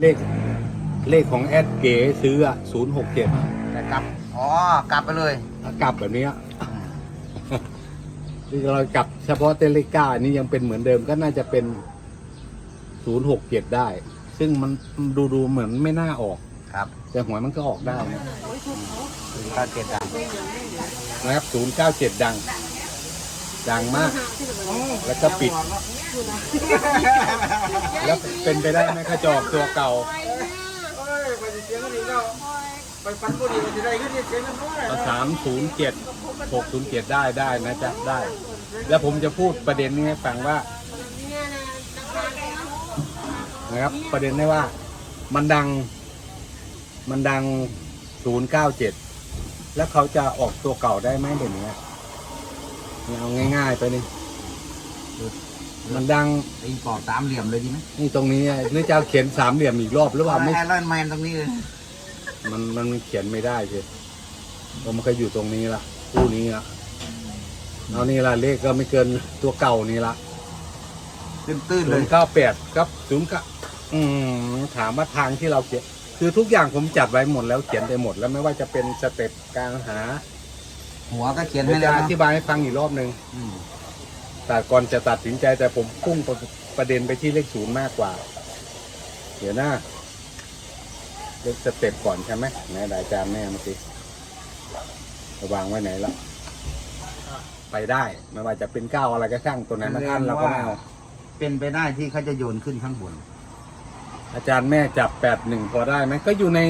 เลขเลขของแอดเก๋ซื้ออะศูนย์หกเจ็ดแต่กลับ อ๋อ กลับไปเลย กลับแบบเนี้ยที่เรากลับเฉพาะเตเลก้าอันนี้ยังเป็นเหมือนเดิมก็น่าจะเป็นศูนย์หกเจ็ดได้ ซึ่งมันดูดูๆเหมือนไม่น่าออก ครับ แต่หวยมันก็ออกได้นะก็เจ็ดดังนะครับศูนย์เก้าเจ็ดดัง ดังมาก แล้วก็ปิด แล้วเป็นไปได้ไหมขจอกตัวเก่าไปฟันบุหรี่มันจะได้ขึ้นเสียงกันด้วยสามศูนย์เจ็ดหกศูนย์เจ็ดได้ได้นะจ๊ะได้ แล้วผมจะพูดประเด็นนี้ให้ฟังว่านะครับ ประเด็นได้ว่า มันดัง มันดังศูนย์เก้าเจ็ดแล้วเขาจะออกตัวเก่าได้ไหมเดี๋ยวนี้ นี่เอาง่ายๆไปนี่มันดังตีปอกสามเหลี่ยมเลยดีไหมนี่ตรงนี้หรือจะเอาเขียนสามเหลี่ยมอีกรอบหรือเปล่าไม่ไอรอนแมนตรงนี้เลยมันมันเขียนไม่ได้เลยมันก็อยู่ตรงนี้ละคู่นี้ละเอานี่ละเลขก็ไม่เกินตัวเก่านี่ละตื้นๆศูเลยนย์เก้าแปดครับศูนย์เก้าอืมถามว่าทางที่เราเขียน คือทุกอย่างผมจัดไว้หมดแล้วเขียนไปหมดแล้วไม่ว่าจะเป็นสเต็ปการหา หัวก็เขียนเดี๋ให้ยวแล้จะวอนะธิบายให้ฟังอีกรอบหนึ่งอืมแต่ก่อนจะตัดสินใจแต่ผมพุ่งประประเด็นไปที่เลขศูนย์มากกว่า เดี๋ยวนะเลขสเต็ปก่อนใช่ไหมไหนดอาจารย์แม่เมื่อกี้ระวางไว้ไหนแล้วไปได้ไม่ว่าจะเป็นเก้าอะไรก็ช่างตัวไหนมาท่านเราก็ไม่เอาเป็นไปได้ที่เขาจะโยนขึ้นข้างบนอาจารย์แม่จับแปดหนึ่งพอได้ไหมก็อยู่ใน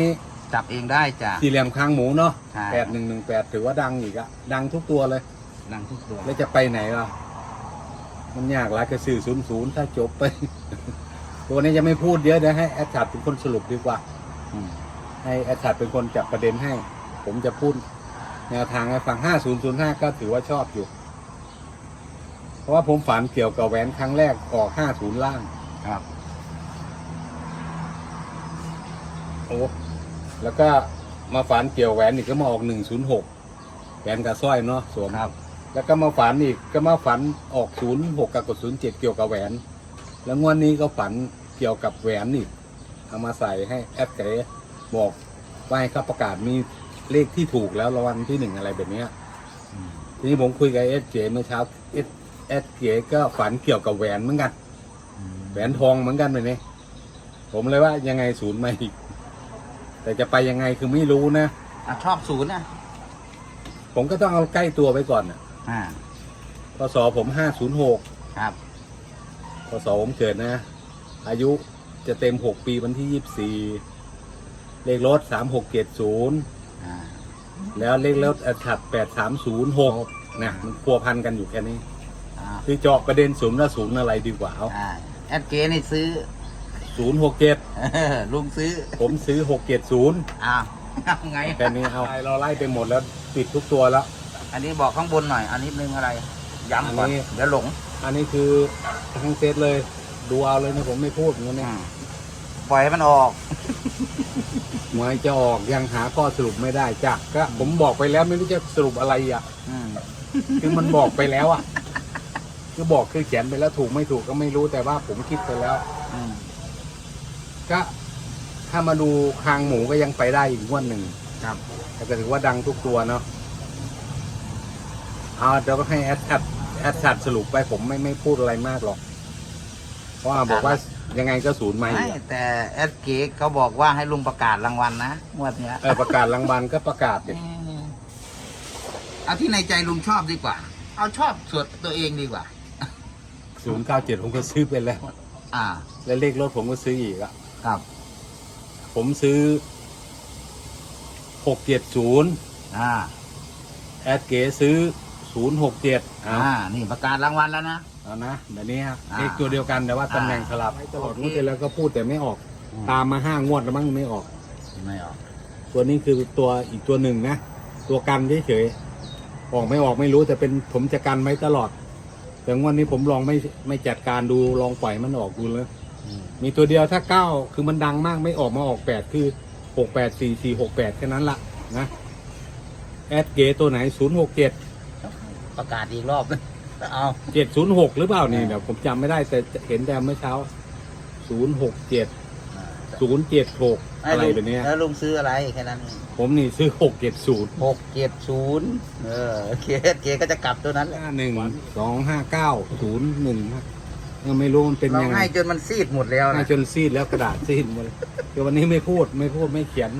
จับเองได้จ้ะ สี่เหลี่ยมคางหมูเนาะใช่ แปดหนึ่งหนึ่งแปดถือว่าดังอีกอะดังทุกตัวเลย ดังทุกตัว แล้วจะไปไหนล่ะ มันยากหลายกระสื่อศูนย์ศูนย์ถ้าจบไป ตัวนี้จะไม่พูดเยอะเดี๋ยวให้แอดชัดเป็นคนสรุปดีกว่า อืม ให้แอดชัดเป็นคนจับประเด็นให้ ผมจะพูดแนวทางให้ฟังห้าศูนย์ศูนย์ห้าก็ถือว่าชอบอยู่ เพราะว่าผมฝันเกี่ยวกับแหวนครั้งแรกออกห้าศูนย์ล่าง ครับ โอ้ แล้วก็มาฝันเกี่ยวแหวนอีกก็มาออกหนึ่งศูนย์หกแหวนกับสร้อยเนาะสวมครับแล้วก็มาฝันอีกก็มาฝันออกศูนย์หกกับกดศูนย์เจ็ดเกี่ยวกับแหวน แล้วงวดนี้ก็ฝันเกี่ยวกับแหวนอีกเอามาใส่ให้แอดเก๋บอกว่าให้เขาประกาศมีเลขที่ถูกแล้วรางวัลที่หนึ่งอะไรแบบเนี้ยอืมทีนี้ผมคุยกับเอสเก๋เมื่อเช้าเอสเอสเก๋ก็ฝันเกี่ยวกับแหวนเหมือนกันอืมแหวนทองเหมือนกันเลยนี่ผมเลยว่ายังไงศูนย์มาอีก แต่จะไปยังไงคือไม่รู้นะ อะชอบศูนย์นะผมก็ต้องเอาใกล้ตัวไปก่อนนะอ่าพศผมห้าศูนย์หกครับพศผมเกิดนะ อายุจะเต็มหกปีวันที่ยี่สี่เลขรถสามหกเจ็ดศูนย์อ่าแล้วเลขรถอัถัดแปดสามศูนย์หกนะมันพัวพันกันอยู่แค่นี้ อ่าคือเจาะประเด็นศูนย์แล้วศูนย์อะไรดีกว่าเอา อ่าแอดเกนี่ซื้อ ศูนย์หกเจ็ดลุงซื้อผมซื้อหกเจ็ดศูนย์อ้าวเอาไงแค่นี้เอาเราไล่ไปหมดแล้วปิดทุกตัวแล้ว อันนี้บอกข้างบนหน่อย อันนี้นึงอะไร ย้ำก่อนอันนี้เดี๋ยวหลง อันนี้คือทั้งเซตเลย ดูเอาเลยนะผมไม่พูดอย่างนี้อืนะมปล่อยให้มันออกหวยจะออกยังหาข้อสรุปไม่ได้จ้ะก็ผมบอกไปแล้วไม่รู้จะสรุปอะไรอะอืมคือมันบอกไปแล้วอะ คือบอกคือเขียนไปแล้วถูกไม่ถูกก็ไม่รู้แต่ว่าผมคิดไปแล้ว อืม ก็ถ้ามาดูคางหมูก็ยังไปได้อีกงวดหนึ่งครับแต่ก็ถือว่าดังทุกตัวเนาะเอาเดี๋ยวก็ให้แอดชัดแอดชัดสรุปไปผมไม่ไม่พูดอะไรมากหรอก เพราะว่าบอกว่ายังไงก็ศูนย์มาอีไม่กอะแต่แอดเกเขาบอกว่าให้ลุงประกาศรางวัลนะงวดเนี้ยเออประกาศรางวัลก็ประกาศดิอืมเอาที่ในใจลุงชอบดีกว่า เอาชอบส่วนตัวเองดีกว่าศูนย์เก้าเจ็ดผมก็ซื้อไปแล้ว อ่า แล้วเลขรถผมก็ซื้ออีกอะ ครับ ผมซื้อหกเจ็ดศูนย์อ่า แอดเก๋ซื้อศูนย์หกเจ็ดเอาอ่า นี่ประกาศรางวัลแล้วนะ เอานะแบบนี้ฮะอ่าเลขตัวเดียวกันแต่ว่าตำแหน่งสลับตลอดงวดที่แล้วก็พูดแต่ไม่ออกตามมาห้างวดแล้วมั้งไม่ออก ไม่ออก ตัวนี้คือตัวอีกตัวหนึ่งนะ ตัวกันเฉยๆออกไม่ออกไม่รู้แต่เป็นผมจะกันไว้ตลอด แต่งวันนี้ผมลองไม่ไม่จัดการดูลองปล่อยมันออกดูเลยอื มมีตัวเดียวถ้าเก้าคือมันดังมากไม่ออกมาออกแปดคือหกแปดสี่สี่หกแปดแค่นั้นละนะ แอดเกตัวไหนศูนย์หกเจ็ดประกาศอีกรอบเอาเจ็ดศูนย์หกหรือเปล่านี่เดี๋ยวผมจำไม่ได้แต่เห็นแต่เมื่อเช้าศูนย์หกเจ็ดอ่าแต่ศูนย์เจ็ดหกให้อะไรลุงแบบเนี้ยแล้วลุงซื้ออะไรแค่นั้นเองผมนี่ซื้อหกเจ็ดศูนย์หกเจ็ดศูนย์เออโอเคโอเคก็จะกลับตัวนั้นแหละห้าหนึ่งสองห้าเก้าศูนย์หนึ่ง ยังไม่รู้มันเป็นเรายังไงให้จนมันซีดหมดแล้วให้นะจนซีดแล้วกระดาษซีดหมดเลยเดี๋ยววันนี้ไม่พูดไม่พูดไม่เขียน